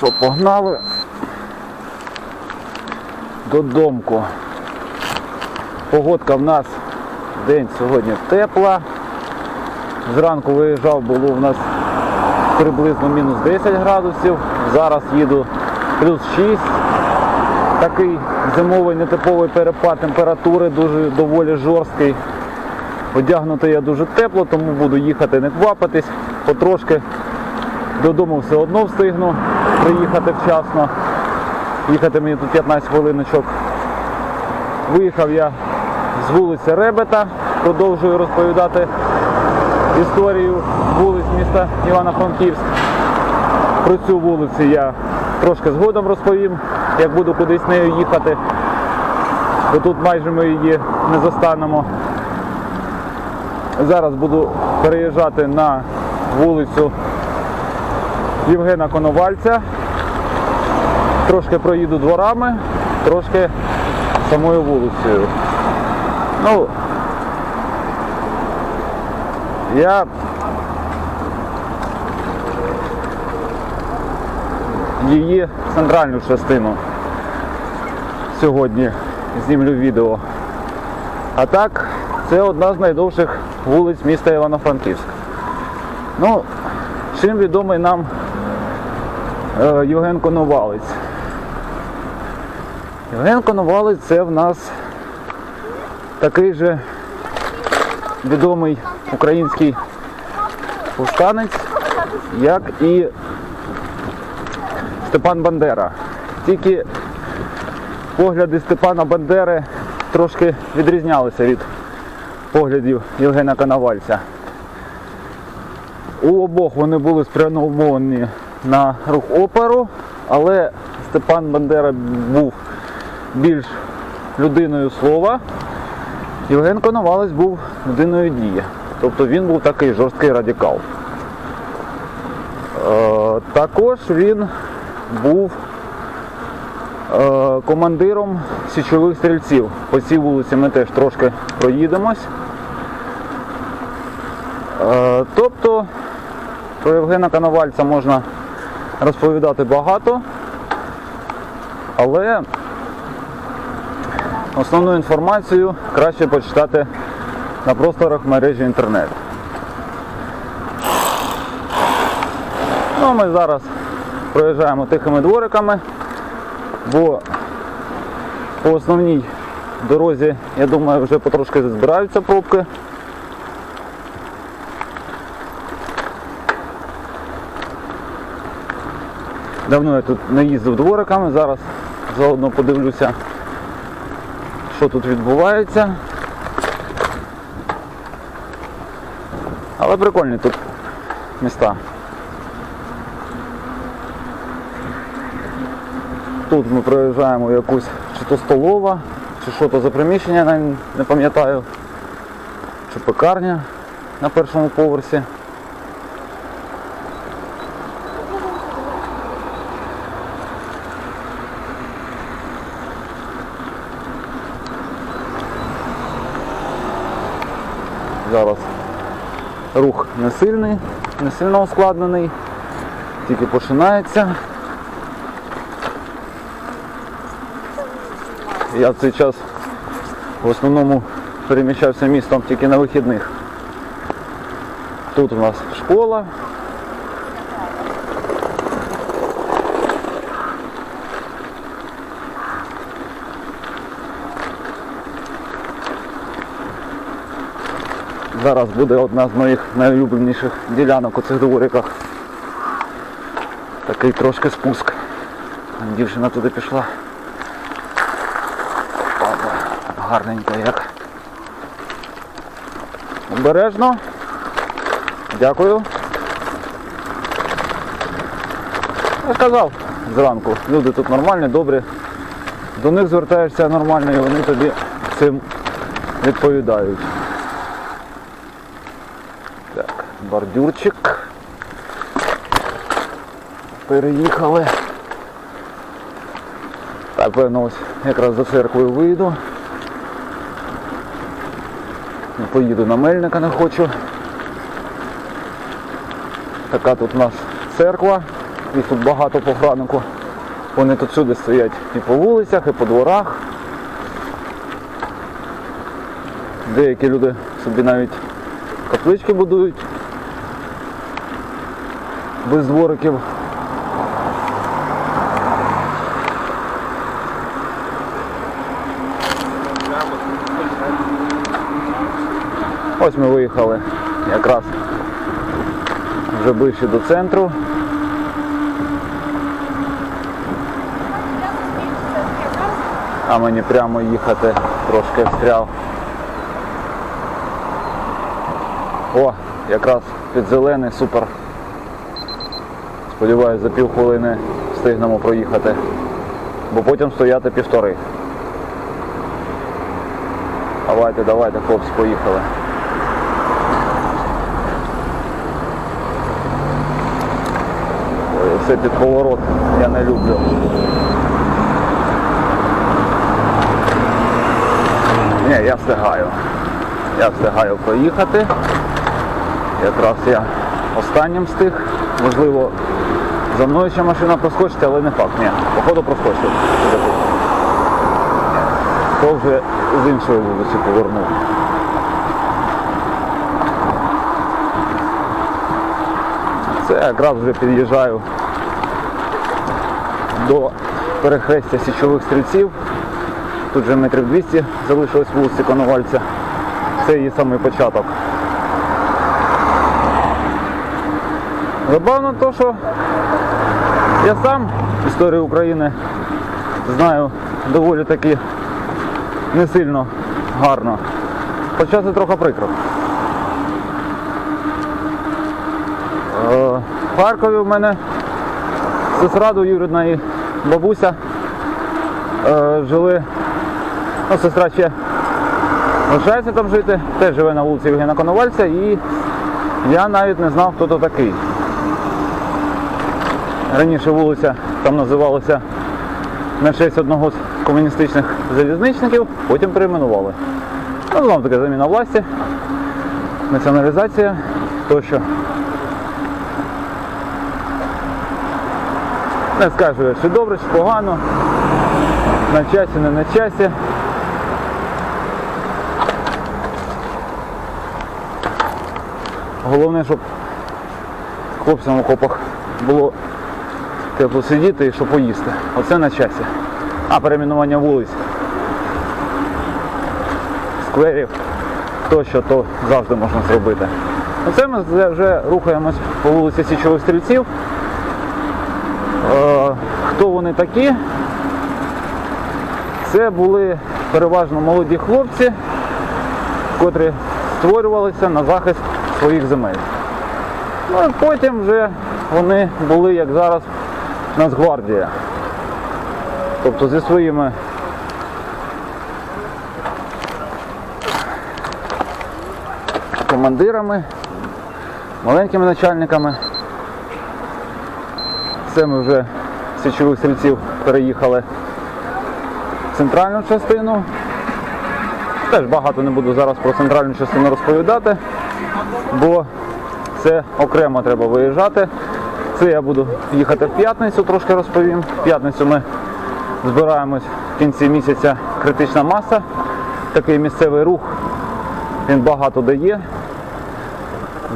що, погнали додомку. Погодка в нас день сьогодні тепла. Зранку виїжджав, було в нас приблизно мінус 10 градусів. Зараз їду плюс 6. Такий зимовий нетиповий перепад температури, дуже доволі жорсткий. Одягнутий я дуже тепло, тому буду їхати не квапитись, потрошки додому все одно встигну приїхати вчасно. Їхати мені тут 15 хвилиночок. Виїхав я з вулиці Ребета, продовжую розповідати історію вулиць міста Івано-Франківськ. Про цю вулицю я трошки згодом розповім, як буду кудись нею їхати. Бо тут майже ми її не застанемо. Зараз буду переїжджати на вулицю Євгена Коновальця. Трошки проїду дворами, трошки самою вулицею. Ну, я її центральну частину сьогодні знімлю відео. А так, це одна з найдовших вулиць міста Івано-Франківськ. Ну, чим відомий нам Євген Коновалець. Євген Коновалець це в нас такий же відомий український повстанець, як і Степан Бандера. Тільки погляди Степана Бандери трошки відрізнялися від поглядів Євгена Коновальця. У обох вони були спрямовані на рух оперу, але Степан Бандера був більш людиною слова. Євген Коновалець був людиною дії. Тобто він був такий жорсткий радикал. Е, також він був е, командиром січових стрільців. По цій вулиці ми теж трошки проїдемось. Е, тобто про Євгена Коновальця можна розповідати багато, але основну інформацію краще почитати на просторах мережі інтернет. Ну, ми зараз проїжджаємо тихими двориками, бо по основній дорозі, я думаю, вже потрошки збираються пробки. Давно я тут не їздив двориками, зараз заодно подивлюся, що тут відбувається. Але прикольні тут міста. Тут ми проїжджаємо якусь чи то столова, чи що то за приміщення, не пам'ятаю, чи пекарня на першому поверсі. Зараз рух не сильний, не сильно ускладнений, тільки починається. Я в цей час в основному переміщався містом тільки на вихідних. Тут у нас школа. Зараз буде одна з моїх найулюбленіших ділянок у цих двориках. Такий трошки спуск. Дівчина туди пішла. Гарненько як. Обережно. Дякую. Я сказав зранку. Люди тут нормальні, добрі. До них звертаєшся нормально і вони тобі цим відповідають. Так, бордюрчик. Переїхали. Так, певно, ось якраз за церквою вийду. Поїду на Мельника, не хочу. Така тут у нас церква їх тут багато по. Вони тут всюди стоять і по вулицях, і по дворах. Деякі люди собі навіть каплички будують без двориків. Ось ми виїхали якраз вже ближче до центру. А мені прямо їхати трошки встряв. О, якраз під зелений, супер. Сподіваюсь, за півхвилини встигнемо проїхати, бо потім стояти півтори. Давайте, давайте, хлопці, поїхали. Все під поворот я не люблю. Ні, я встигаю. Я встигаю проїхати. Якраз я останнім встиг. Можливо, за мною ще машина проскочить, але не факт. Ні, походу проскочив. То вже з іншої вулиці повернув. Це якраз вже під'їжджаю до перехрестя січових стрільців. Тут вже метрів 200 залишилось вулиці Коновальця. Це її самий початок. Забавно то, що я сам історію України знаю доволі таки не сильно гарно. Хоча це трохи прикро. Е, В Харкові в мене сестра двоюрідна і бабуся е, жили, ну, сестра ще лишається там жити, теж живе на вулиці Євгена Коновальця і я навіть не знав, хто то такий. Раніше вулиця там називалася на честь одного з комуністичних залізничників, потім перейменували. Ну, знову таки заміна власті, націоналізація тощо. Не скажу, чи добре, чи погано, на часі, не на часі. Головне, щоб хлопцям в окопах було тепло сидіти і що поїсти. Оце на часі. А перейменування вулиць, скверів, то що, то завжди можна зробити. Оце ми вже рухаємось по вулиці Січових Стрільців. Е, Хто вони такі? Це були переважно молоді хлопці, котрі створювалися на захист своїх земель. Ну і потім вже вони були, як зараз, Нацгвардія. Тобто зі своїми командирами, маленькими начальниками. Це ми вже з січових стрільців переїхали в центральну частину. Теж багато не буду зараз про центральну частину розповідати, бо це окремо треба виїжджати. Це я буду їхати в п'ятницю, трошки розповім. В п'ятницю ми збираємось в кінці місяця критична маса. Такий місцевий рух, він багато дає.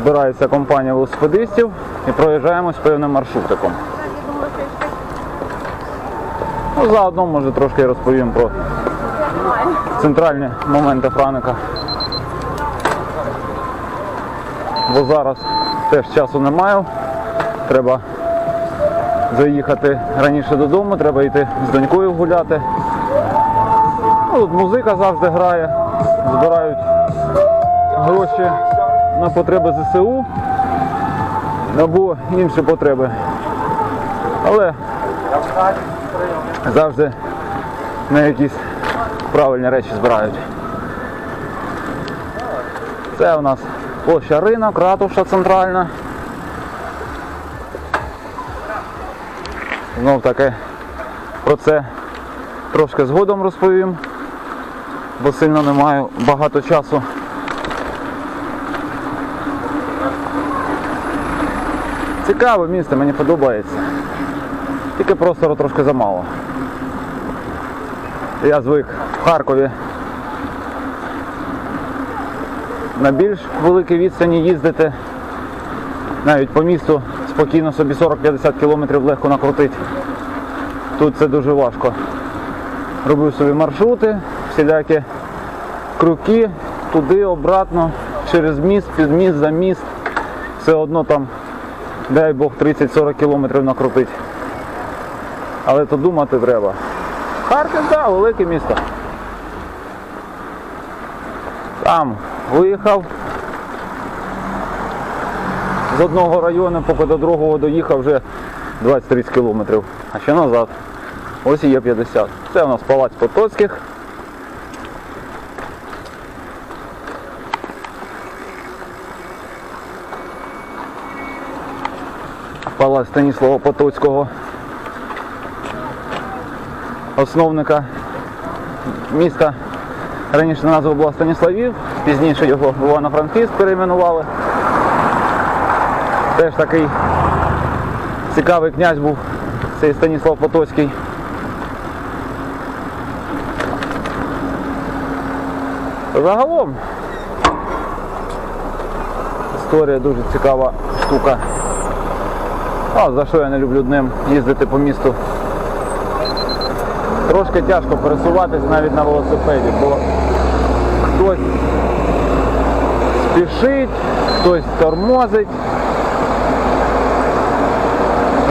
Збирається компанія велосипедистів і проїжджаємось певним маршрутиком. Ну, заодно може трошки розповім про центральні моменти Франика. Бо зараз теж часу не маю. Треба заїхати раніше додому, треба йти з донькою гуляти. Ну, тут музика завжди грає, збирають гроші на потреби ЗСУ або інші потреби. Але завжди на якісь правильні речі збирають. Це у нас площа ринок, ратуша центральна. Знов таки про це трошки згодом розповім, бо сильно не маю багато часу. Цікаве місце, мені подобається. Тільки простору трошки замало. Я звик в Харкові на більш великій відстані їздити. Навіть по місту спокійно собі 40-50 кілометрів легко накрутити. Тут це дуже важко. Робив собі маршрути, всілякі крюки, туди, обратно, через міст, під міст, за міст. Все одно там, дай Бог, 30-40 кілометрів накрутить. Але то думати треба. Харків, так, да, велике місто. Там виїхав. З одного району, поки до другого доїхав вже 20-30 кілометрів. А ще назад. Ось і є 50. Це у нас палац Потоцьких. Палац Станіслава Потоцького. Основника міста. Раніше назва була Станіславів, пізніше його Івано-Франківськ перейменували. Теж такий цікавий князь був цей Станіслав Потоцький. Загалом історія дуже цікава штука. А, за що я не люблю днем їздити по місту. Трошки тяжко пересуватись навіть на велосипеді, бо хтось спішить, хтось тормозить.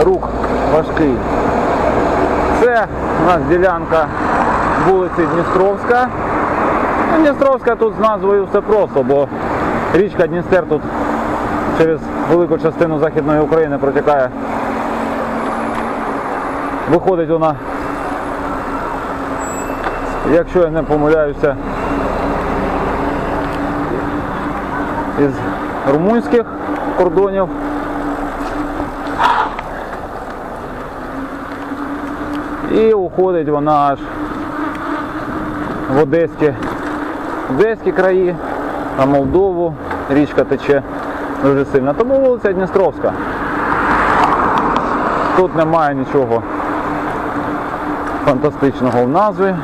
Рух важкий. Це у нас ділянка вулиці Дністровська. Ну, Дністровська тут з назвою все просто, бо річка Дністер тут через велику частину Західної України протікає. Виходить вона, якщо я не помиляюся, із румунських кордонів. І уходить вона аж в Одеські, Одеські краї, на Молдову, річка тече дуже сильно. Тому вулиця Дністровська. Тут немає нічого фантастичного в назві.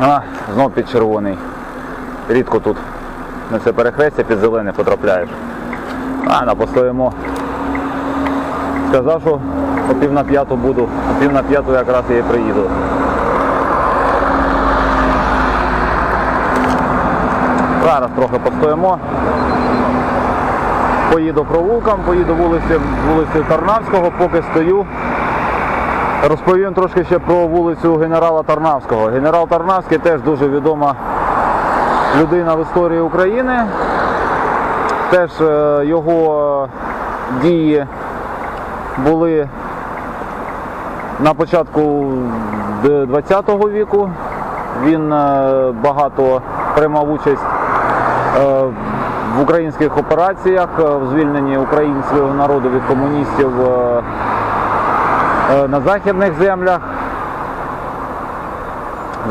А, знов під червоний. Рідко тут на це перехрестя під зелене потрапляєш. А, на постоїмо. Сказав, що о пів на п'яту буду, о пів на п'яту якраз я і приїду. Зараз трохи постоїмо. Поїду провулком, поїду вулиці, вулиці Тарнавського, поки стою. Розповім трошки ще про вулицю генерала Тарнавського. Генерал Тарнавський теж дуже відома людина в історії України. Теж е, його дії були на початку ХХ віку. Він е, багато приймав участь е, в українських операціях, е, в звільненні українського народу від комуністів на західних землях,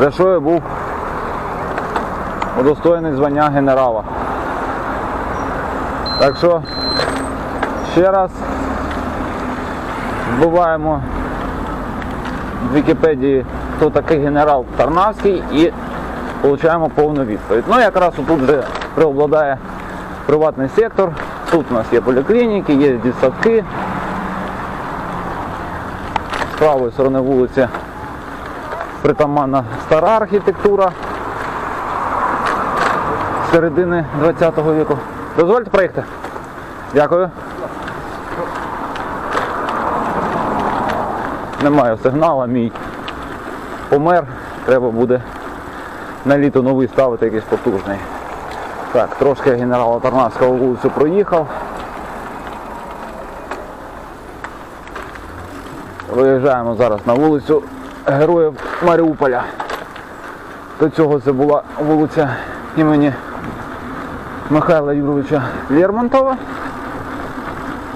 за що я був удостоєний звання генерала. Так що ще раз вбиваємо в Вікіпедії, хто такий генерал Тарнавський і отримуємо повну відповідь. Ну якраз тут вже преобладає приватний сектор. Тут у нас є поліклініки, є дитсадки. З правої сторони вулиці притаманна стара архітектура середини ХХ віку. Дозвольте проїхати. Дякую. Немає сигнала, мій помер. Треба буде на літо новий ставити якийсь потужний. Так, трошки генерала Тарнавського вулицю проїхав. Виїжджаємо зараз на вулицю Героїв Маріуполя. До цього це була вулиця імені Михайла Юровича Лермонтова.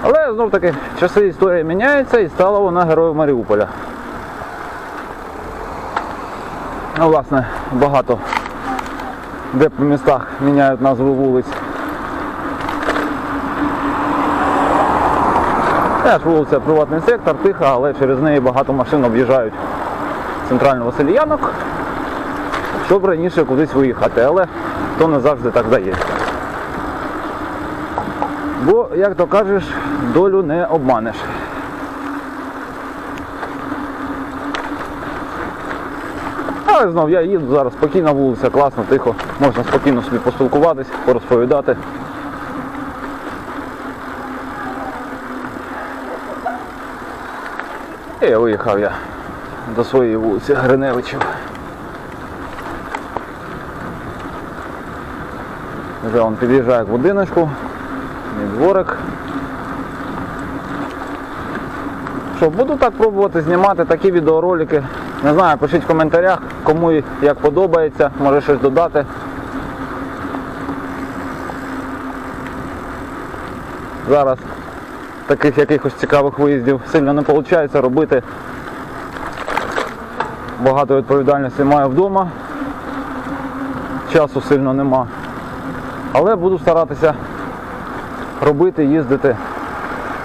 Але знов таки часи історії міняються і стала вона героєм Маріуполя. Ну, Власне, багато де по містах міняють назву вулиць. Теж вулиця приватний сектор, тиха, але через неї багато машин об'їжджають центральну Васильянок, щоб раніше кудись виїхати, але то не завжди так дається. Бо, як то кажеш, долю не обманеш. Але знов я їду зараз спокійна вулиця, класно, тихо, можна спокійно собі поспілкуватись, порозповідати. І виїхав я до своєї вулиці Гриневичів. Вже он під'їжджає к будиночку, дворик. Що, буду так пробувати знімати такі відеоролики. Не знаю, пишіть в коментарях, кому як подобається, може щось додати. Зараз таких якихось цікавих виїздів сильно не виходить робити. Багато відповідальності маю вдома. Часу сильно нема. Але буду старатися робити, їздити,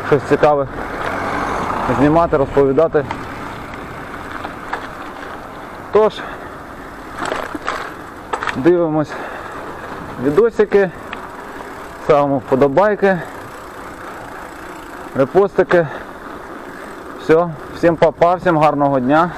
щось цікаве, знімати, розповідати. Тож, дивимось відосики, ставимо вподобайки, репостики. Все, всім папа, всім гарного дня.